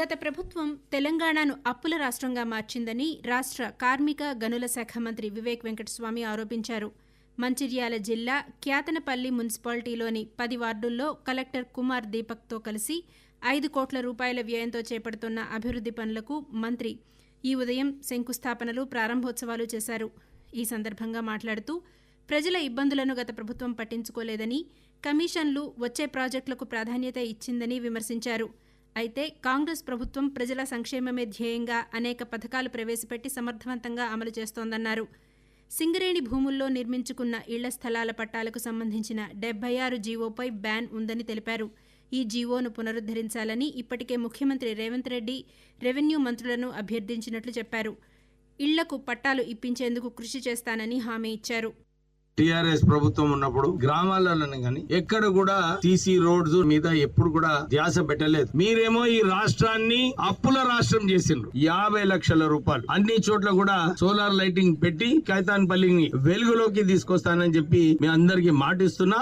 గత ప్రభుత్వం తెలంగాణను అప్పుల రాష్ట్రంగా మార్చిందని రాష్ట్ర కార్మిక గనుల శాఖ మంత్రి వివేక్ వెంకటస్వామి ఆరోపించారు. మంచిర్యాల జిల్లా క్యాతనపల్లి మున్సిపాలిటీలోని పది వార్డుల్లో కలెక్టర్ కుమార్ దీపక్తో కలిసి ఐదు కోట్ల రూపాయల వ్యయంతో చేపడుతున్న అభివృద్ధి పనులకు మంత్రి ఈ ఉదయం శంకుస్థాపనలు ప్రారంభోత్సవాలు చేశారు. ఈ సందర్భంగా మాట్లాడుతూ ప్రజల ఇబ్బందులను గత ప్రభుత్వం పట్టించుకోలేదని కమిషన్లు వచ్చే ప్రాజెక్టులకు ప్రాధాన్యత ఇచ్చిందని విమర్శించారు. అయితే కాంగ్రెస్ ప్రభుత్వం ప్రజల సంక్షేమమే ధ్యేయంగా అనేక పథకాలు ప్రవేశపెట్టి సమర్థవంతంగా అమలు చేస్తోందన్నారు. సింగరేణి భూముల్లో నిర్మించుకున్న ఇళ్ళ స్థలాల పట్టాలకు సంబంధించిన డెబ్బై ఆరు జీవోపై బ్యాన్ ఉందని తెలిపారు. ఈ జీవోను పునరుద్ధరించాలని ఇప్పటికే ముఖ్యమంత్రి రేవంత్ రెడ్డి రెవెన్యూ మంత్రులను అభ్యర్థించినట్లు చెప్పారు. ఇళ్ళకు పట్టాలు ఇప్పించేందుకు కృషి చేస్తానని హామీ ఇచ్చారు. టిఆర్ఎస్ ప్రభుత్వం ఉన్నప్పుడు గ్రామాలలోనే కానీ ఎక్కడ కూడా సీసీ రోడ్స్ మీద ఎప్పుడు కూడా ధ్యాస పెట్టలేదు. మీరేమో ఈ రాష్ట్రాన్ని అప్పుల రాష్ట్రం చేసిండ్రు. యాభై లక్షల రూపాయలు. అన్ని చోట్ల కూడా సోలార్ లైటింగ్ పెట్టి కైతాన్పల్లిని వెలుగులోకి తీసుకొస్తానని చెప్పి మీ అందరికి మాటిస్తున్నా.